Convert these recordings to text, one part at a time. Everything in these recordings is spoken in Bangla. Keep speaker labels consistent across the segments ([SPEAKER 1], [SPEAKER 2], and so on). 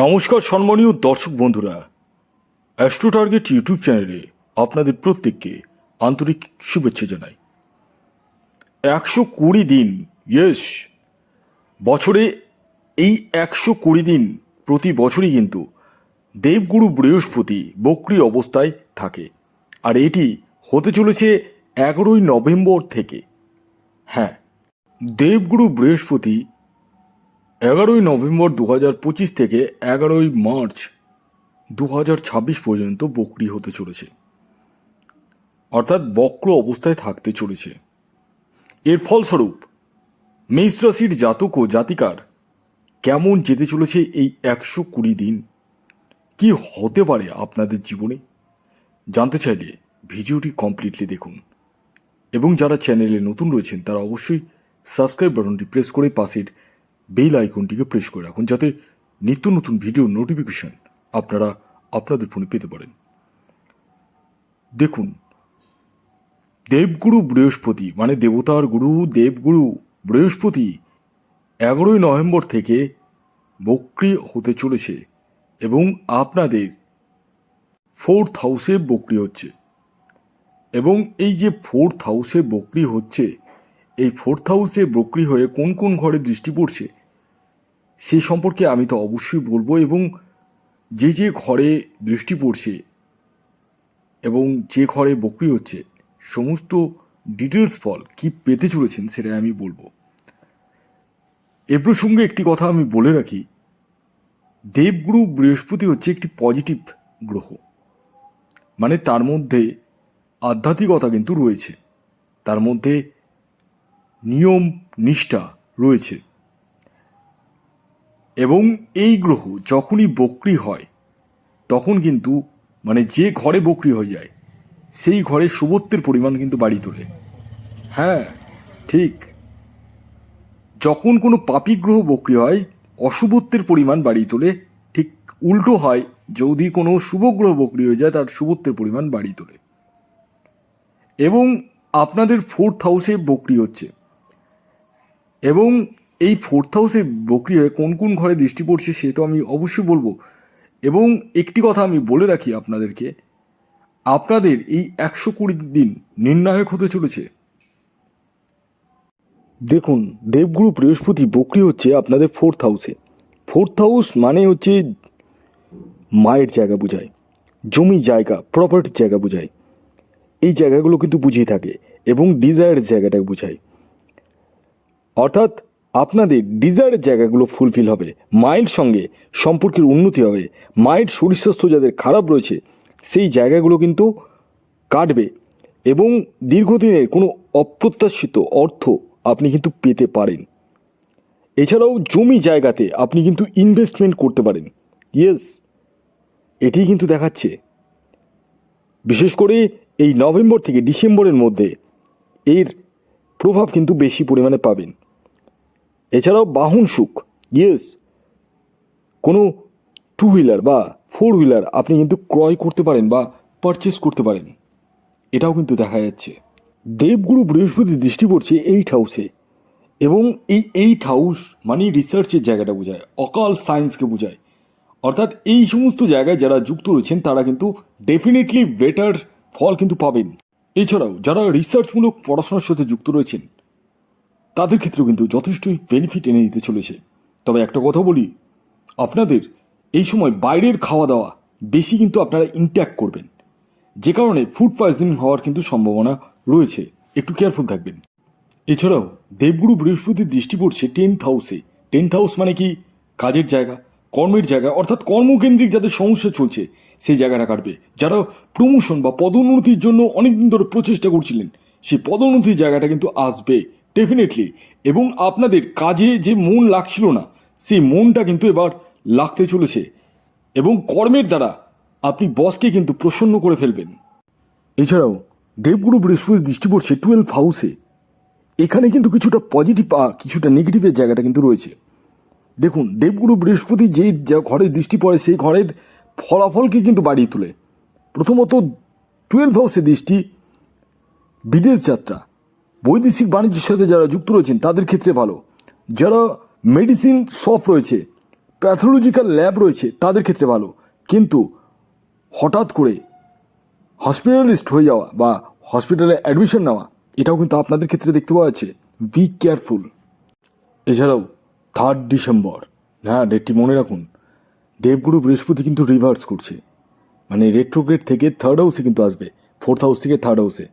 [SPEAKER 1] নমস্কার সম্মানীয় দর্শক বন্ধুরা। অ্যাস্ট্রো টার্গেট ইউটিউব চ্যানেলে আপনাদের প্রত্যেককে আন্তরিক শুভেচ্ছা জানাই। একশো কুড়ি দিন ইয়েস বছরে এই একশো কুড়ি দিন প্রতি বছরই কিন্তু দেবগুরু বৃহস্পতি বক্রি অবস্থায় থাকে। আর এটি হতে চলেছে এগারোই নভেম্বর থেকে। হ্যাঁ দেবগুরু বৃহস্পতি এগারোই নভেম্বর দু হাজার পঁচিশ থেকে এগারোই মার্চ দু হাজার ছাব্বিশ পর্যন্ত বকরি হতে চলেছে। অর্থাৎ বক্র অবস্থায় থাকতে চলেছে। এর ফলস্বরূপ মেষ রাশির জাতক ও জাতিকার কেমন যেতে চলেছে এই একশো কুড়ি দিন? কি হতে পারে আপনাদের জীবনে? জানতে চাইলে ভিডিওটি কমপ্লিটলি দেখুন। এবং যারা চ্যানেলে নতুন রয়েছেন, তারা অবশ্যই সাবস্ক্রাইব বাটনটি প্রেস করে পাশের বেল আইকনটিকে প্রেস করে রাখুন যাতে নিত্য নতুন ভিডিও নোটিফিকেশন আপনারা আপনাদের ফোনে পেতে পারেন। দেখুন, দেবগুরু বৃহস্পতি মানে দেবতার গুরু, দেবগুরু বৃহস্পতি এগারোই নভেম্বর থেকে বক্রি হতে চলেছে এবং আপনাদের ফোর্থ হাউসে বকরি হচ্ছে। এবং এই যে ফোর্থ হাউসে বকরি হচ্ছে, এই ফোর্থ হাউসে বকরি হয়ে কোন কোন ঘরে দৃষ্টি পড়ছে সেই সম্পর্কে আমি তো অবশ্যই বলব এবং যে যে ঘরে দৃষ্টি পড়ছে এবং যে ঘরে বকরি হচ্ছে, সমস্ত ডিটেলস ফল কি পেতে চলেছেন সেটা আমি বলব। এ প্রসঙ্গে একটি কথা আমি বলে রাখি, দেবগুরু বৃহস্পতি হচ্ছে একটি পজিটিভ গ্রহ মানে তার মধ্যে আধ্যাত্মিকতা কিন্তু রয়েছে, তার মধ্যে নিয়ম নিষ্ঠা রয়েছে। এবং এই গ্রহ যখনই বক্রি হয়, তখন কিন্তু মানে যে ঘরে বক্রি হয়ে যায়, সেই ঘরে শুভত্বের পরিমাণ কিন্তু বাড়ি তোলে। হ্যাঁ ঠিক। যখন কোনো পাপি গ্রহ বক্রি হয় অশুভত্বের পরিমাণ বাড়িয়ে তোলে, ঠিক উল্টো হয়, যদি কোনো শুভ গ্রহ বক্রি হয়ে যায়, তার শুভত্বের পরিমাণ বাড়িয়ে তোলে। এবং আপনাদের ফোর্থ হাউসে বকরি হচ্ছে। এবং এই ফোর্থ হাউসে বকরি হয়ে কোন কোন ঘরে দৃষ্টি পড়ছে সে তো আমি অবশ্যই বলব। এবং একটি কথা আমি বলে রাখি আপনাদেরকে, আপনাদের এই একশো কুড়ি দিন নির্ণায়ক হতে চলেছে। দেখুন, দেবগুরু বৃহস্পতি বকরি হচ্ছে আপনাদের ফোর্থ হাউসে ফোর্থ হাউস মানে হচ্ছে মায়ের জায়গা বোঝায়, জমি জায়গা প্রপার্টির জায়গা বোঝায়। এই জায়গাগুলো কিন্তু বুঝিয়ে থাকে এবং ডিজায়ারের জায়গাটাকে বোঝায়। অর্থাৎ আপনাদের ডিজায়ারের জায়গাগুলো ফুলফিল হবে মায়ের সঙ্গে সম্পর্কের উন্নতি হবে মায়ের শরীর স্বাস্থ্য যাদের খারাপ রয়েছে, সেই জায়গাগুলো কিন্তু কাটবে এবং দীর্ঘদিনের কোনো অপ্রত্যাশিত অর্থ আপনি কিন্তু পেতে পারেন। এছাড়াও জমি জায়গাতে আপনি কিন্তু ইনভেস্টমেন্ট করতে পারেন। ইয়েস এটি কিন্তু দেখাচ্ছে। বিশেষ করে এই নভেম্বর থেকে ডিসেম্বরের মধ্যে এর প্রভাব কিন্তু বেশি পরিমাণে পাবেন। এছাড়াও বাহন সুখ ইয়েস কোনো টু হুইলার বা ফোর হুইলার আপনি কিন্তু ক্রয় করতে পারেন বা পারচেস করতে পারেন। এটাও কিন্তু দেখা যাচ্ছে। দেবগুরু বৃহস্পতি দৃষ্টি পড়ছে এইট হাউসে এবং এই এইট হাউস মানে রিসার্চের জায়গাটা বোঝায় অকাল সায়েন্সকে বোঝায়। অর্থাৎ এই সমস্ত জায়গায় যারা যুক্ত রয়েছেন, তারা কিন্তু ডেফিনেটলি বেটার ফল কিন্তু পাবেন। এছাড়াও যারা রিসার্চমূলক পড়াশোনার সাথে যুক্ত রয়েছেন তাদের ক্ষেত্রেও কিন্তু যথেষ্টই বেনিফিট এনে দিতে চলেছে। তবে একটা কথা বলি, আপনাদের এই সময় বাইরের খাওয়া দাওয়া বেশি কিন্তু আপনারা ইনট্যাক্ট করবেন। যে কারণে ফুড পয়জনিং হওয়ার কিন্তু সম্ভাবনা রয়েছে। একটু কেয়ারফুল থাকবেন। এছাড়াও দেবগুরু বৃহস্পতির দৃষ্টি পড়ছে টেন্থ হাউসে টেন্থ হাউস মানে কি? কাজের জায়গা, কর্মের জায়গা, অর্থাৎ কর্মকেন্দ্রিক যাদের সমস্যা চলছে, সেই জায়গাটা কাটবে। যারা প্রমোশন বা পদোন্নতির জন্য অনেকদিন ধরে প্রচেষ্টা করছিলেন, সেই পদোন্নতির জায়গাটা কিন্তু আসবে। ডেফিনেটলি এবং আপনাদের কাজে যে মন লাগছিল না, সেই মনটা কিন্তু এবার লাগতে চলেছে। এবং কর্মের দ্বারা আপনি বসকে কিন্তু প্রসন্ন করে ফেলবেন। এছাড়াও দেবগুরু বৃহস্পতি দৃষ্টি পড়ছে টুয়েলভ হাউসে এখানে কিন্তু কিছুটা পজিটিভ আর কিছুটা নেগেটিভের জায়গাটা কিন্তু রয়েছে। দেখুন, দেবগুরু বৃহস্পতি যে ঘরে দৃষ্টি পড়ে, সেই ঘরের ফলাফলকে কিন্তু বাড়িয়ে তোলে। প্রথমত টুয়েলভ হাউসে দৃষ্টি, বিদেশ যাত্রা। বৈদেশিক বাণিজ্যের সাথে যারা যুক্ত রয়েছেন, তাদের ক্ষেত্রে ভালো। যারা মেডিসিন শপ রয়েছে প্যাথোলজিক্যাল ল্যাব রয়েছে, তাদের ক্ষেত্রে ভালো। কিন্তু হঠাৎ করে হসপিটালিস্ট হয়ে যাওয়া বা হসপিটালে অ্যাডমিশন নেওয়া, এটাও কিন্তু আপনাদের ক্ষেত্রে দেখতে পাওয়া যাচ্ছে। বি কেয়ারফুল এছাড়াও থার্ড ডিসেম্বর হ্যাঁ ডেটটি মনে রাখুন, দেবগুরু বৃহস্পতি কিন্তু রিভার্স করছে। মানে রেট্রোগ্রেড থেকে থার্ড হাউসে কিন্তু আসবে ফোর্থ হাউস থেকে থার্ড হাউসে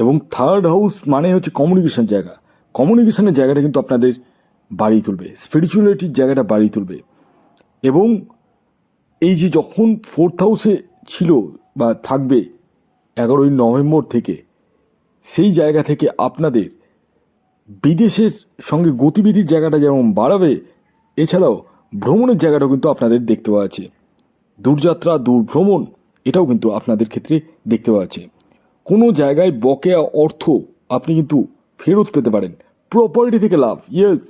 [SPEAKER 1] এবং থার্ড হাউস মানে হচ্ছে কমিউনিকেশন জায়গা। কমিউনিকেশনের জায়গাটা কিন্তু আপনাদের বাড়িয়ে তুলবে। স্পিরিচুয়ালিটির জায়গাটা বাড়িয়ে তুলবে। এবং এই যে যখন ফোর্থ হাউসে ছিল বা থাকবে এগারোই নভেম্বর থেকে, সেই জায়গা থেকে আপনাদের বিদেশের সঙ্গে গতিবিধির জায়গাটা যেমন বাড়াবে, এছাড়াও ভ্রমণের জায়গাটাও কিন্তু আপনাদের দেখতে পাওয়া আছে। দূরযাত্রা দূর ভ্রমণ এটাও কিন্তু আপনাদের ক্ষেত্রে দেখতে পাওয়া যাচ্ছে কোনো জায়গায় বকেয়া অর্থ আপনি কিন্তু ফেরত পেতে পারেন। প্রপার্টি থেকে লাভ ইয়েস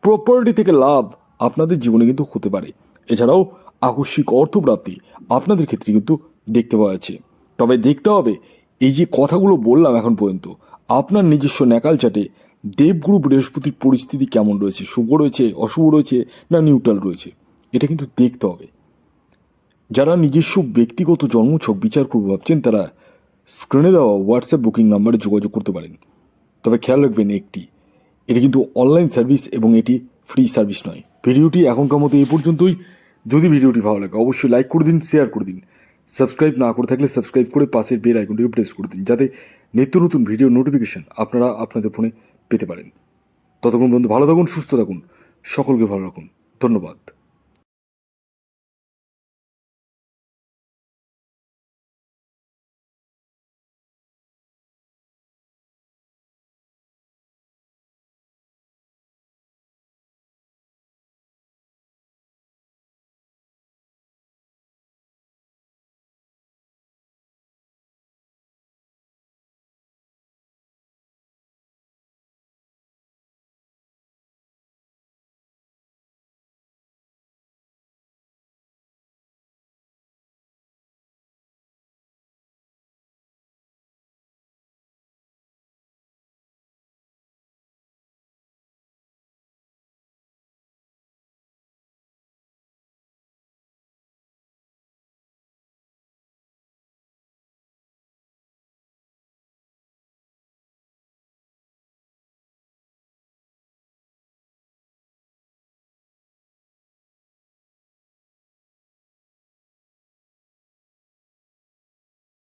[SPEAKER 1] প্রপার্টি থেকে লাভ আপনাদের জীবনে কিন্তু হতে পারে। এছাড়াও আকস্মিক অর্থপ্রাপ্তি আপনাদের ক্ষেত্রে কিন্তু দেখতে পাওয়া যাচ্ছে। তবে দেখতে হবে, এই যে কথাগুলো বললাম এখন পর্যন্ত, আপনার নিজস্ব ন্যাকাল চাটে দেবগুরু বৃহস্পতির পরিস্থিতি কেমন রয়েছে? শুভ রয়েছে, অশুভ রয়েছে না নিউট্রাল রয়েছে? এটা কিন্তু দেখতে হবে। যারা নিজস্ব ব্যক্তিগত জন্মছক বিচার করবে ভাবছেন তারা স্ক্রিনে দেওয়া হোয়াটসঅ্যাপ বুকিং নাম্বারে যোগাযোগ করতে পারেন। তবে খেয়াল রাখবেন একটি, এটি কিন্তু অনলাইন সার্ভিস এবং এটি ফ্রি সার্ভিস নয়। ভিডিওটি এখনকার মতো এই পর্যন্তই। যদি ভিডিওটি ভালো লাগে, অবশ্যই লাইক করে দিন শেয়ার করে দিন। সাবস্ক্রাইব না করে থাকলে সাবস্ক্রাইব করে পাশের বেল আইকনটিকে প্রেস করে দিন, যাতে নিত্য নতুন ভিডিও নোটিফিকেশান আপনারা আপনাদের ফোনে পেতে পারেন। ততক্ষণ পর্যন্ত ভালো থাকুন, সুস্থ থাকুন, সকলকে ভালো রাখুন। ধন্যবাদ।